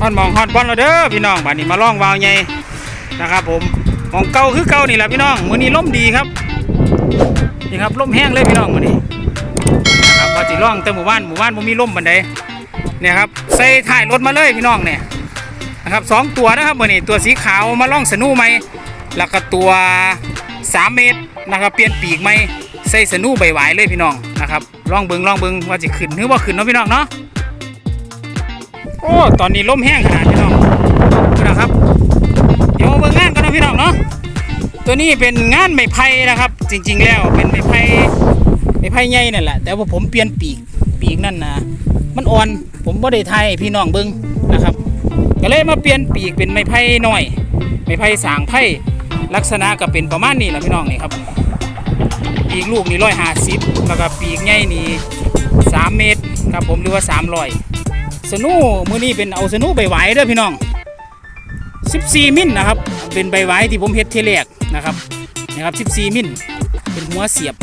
ฮอนมองฮอนบอลแล้วเด้อพี่น้องบัดนี้มาล่องวาวใหญ่นะครับผมมองเก่าคือเก่านี่แหละพี่น้องมื้อนี้ลมดีครับนี่ครับลมแห้งเลยพี่น้องมื้อนี้นะครับว่าสิล่องแต่หมู่บ้านหมู่บ้านบ่มีลมบันไดเนี่ยครับใส่ถ่ายรถมาเลยพี่น้องเนี่ยนะครับสองตัวนะครับมื้อนี้ตัวสีขาวมาล่องสนูใหมแล้วก็ตัว 3 เมตรนะครับเปลี่ยนปีกใหมใส่สนูใบหวายเลยพี่น้องนะครับล่องเบิงล่องเบิงว่าจะขึ้นหรือว่าขึ้นเนาะพี่น้องเนาะ โอ้ตอนนี้ลมแห้งขนาดพี่น้องนะครับ เดี๋ยวเบิ่งงานกันนะพี่น้องเนาะตัวนี้เป็นงานไม้ไผ่นะครับ จริง ๆ แล้วเป็นไม้ไผ่ไม้ไผ่ใหญ่นั่นแหละแต่ว่าผมเปลี่ยนปีกปีกนั่นนะมันอ่อนผมบ่ได้ไทยพี่น้องเบิ่งนะครับ ก็เลยมาเปลี่ยนปีกเป็นไม้ไผ่หน้อยไม้ไผ่สางไผ่ลักษณะก็เป็นประมาณนี้แหละพี่น้องนี่ครับปีกลูกนี่ร้อยห้าสิบแล้วก็ปีกใหญ่นี่สามเมตรครับผมหรือว่าสามร้อย สนูมือนี้เป็นเอาสนูใบไหวเด้อพี่น้อง 14 มิลนะครับ เป็นใบไหวที่ผมเฮ็ดเทแรกนะครับนะครับ 14 มิลเป็นหัวเสียบ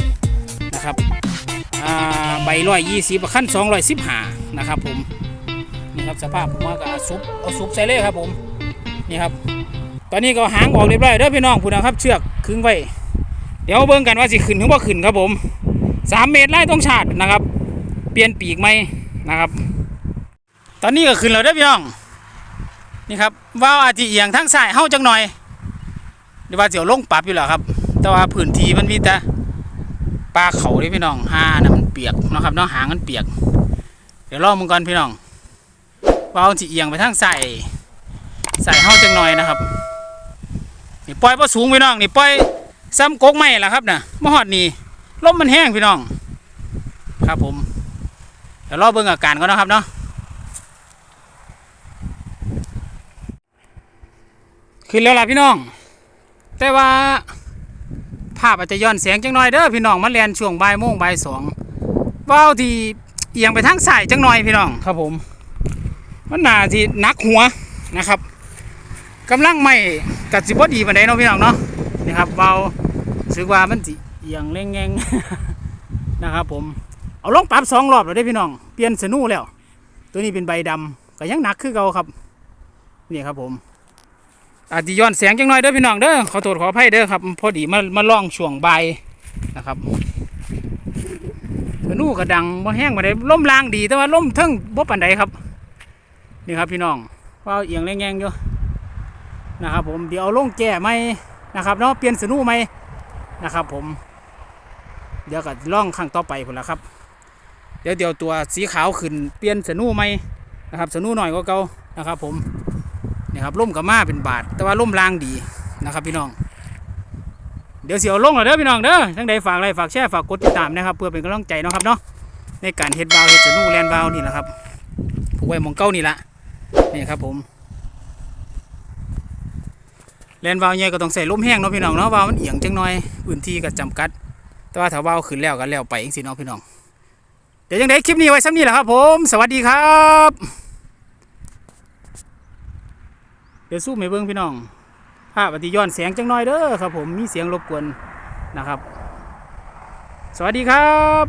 นะครับใบร้อยยี่สิบขั้นสองร้อยสิบห้านะครับผมนี่ครับสภาพผมว่าก็ซุปเอาซุปใส่เลยครับผมนี่ครับ ตอนนี้ก็หางออกเรียบร้อยเด้อพี่น้องพูดนะครับ เชือกขึงไว้เดี๋ยวเบิ่งกันว่าสิขึ้นหรือว่าขึ้นครับผมสามเมตรไล่ต้องชาดนะครับ เปลี่ยนปีกไหมนะครับ ตอนนี้ก็ขึ้นแล้วเด้อพี่น้อง นี่ครับว่าวอาจจะเอียงทั้งซ้ายเฮาจังหน่อยหรือว่าเสียวลงปรับอยู่แล้วครับ แต่ว่าพื้นที่มันมีแต่ปลาเขาเด้พี่น้องหานะมันเปียกนะครับเนาะหางมันเปียก เดี๋ยวรอมึงก่อนพี่น้องว่าวจะเอียงไปทางซ้ายซ้ายเฮาจังหน่อยนะครับนี่ปล่อยพอสูงพี่น้องนี่ปล่อยซ้ำกกไม่ละครับนะมหอดนี่ลมมันแห้งพี่น้อง ครับผมเดี๋ยวรอเบิ่งอาการก่อนนะครับเนาะ ขึ้นแล้วล่ะพี่น้อง แต่ว่าภาพอาจจะย้อนแสงจังหน่อยเด้อพี่น้องมาเรียนช่วงบ่ายโมงบ่ายสองว่าวที่เอียงไปทางสายจังหน่อยพี่น้องครับผม มันน่าที่หนักหัวนะครับกำลังไม่กัดสิบดีปานใดเนาะพี่น้องเนาะนี่ครับว่าวรู้สึกว่ามันสิเอียงเร่งแงงนะครับผมเอาลงปรับสองรอบแล้วได้อพี่น้องเปลี่ยนสนูแล้ว ตัวนี้เป็นใบดำก็ยังหนักคือเก่าครับนี่ครับผม อาจจะย้อนแสงจังหน่อยเด้อพี่น้องเด้อขอโทษขออภัยเด้อครับพอดีมามาล่องช่วงใบนะครับกระนู่กระดังบ่แห้งบ่ได้ล่มลางดีแต่ว่าล่มเทิงบ่ปานใดครับ นี่ครับพี่น้องว่าเอียงแรงๆอยู่นะครับ ผมเดี๋ยวเอาลงแก่ไหมนะครับเนาะเปลี่ยนสนู่ไหมนะครับ ผม เดี๋ยวก็ล่องข้างต่อไปพุ่นละครับ เดี๋ยวเดี๋ยวตัวสีขาวขึ้นเปลี่ยนสนู่ไหมนะครับสนู่หน่อยก็เก่านะครับ ผม นี่ครับล่มกับมาเป็นบาท แต่ว่าล่มลางดีนะครับพี่น้อง เดี๋ยวเสียวลงแล้วเด้อพี่น้องเด้อทั้งใดฝากอะไรฝากแชร์ฝากกดติดตามนะครับ เพื่อเป็นกำลังใจนะครับเนาะในการเฮ็ดวาล์วเฮ็ดสนูแลนวาวนี่แหละครับผูกไว้มองเก้านี่ละนี่ครับผมแลนวาวใหญ่ก็ต้องใส่ลมแห้งเนาะพี่น้องเนาะวาล์วมันเอียงจังหน่อยพื้นที่ก็จำกัด แต่ว่าถ้าวาล์วขึ้นแล้วก็แล้วไปเองสิเนาะพี่น้องเดี๋ยวยังไงคลิปนี้ไว้ซ้ำนี้แหละครับผม สวัสดีครับ เดี๋ยวสู้ไม่เบิ้งพี่น้องภาพอติย้อนเสียงจังน้อยเด้อครับผมมีเสียงรบกวนนะครับ สวัสดีครับ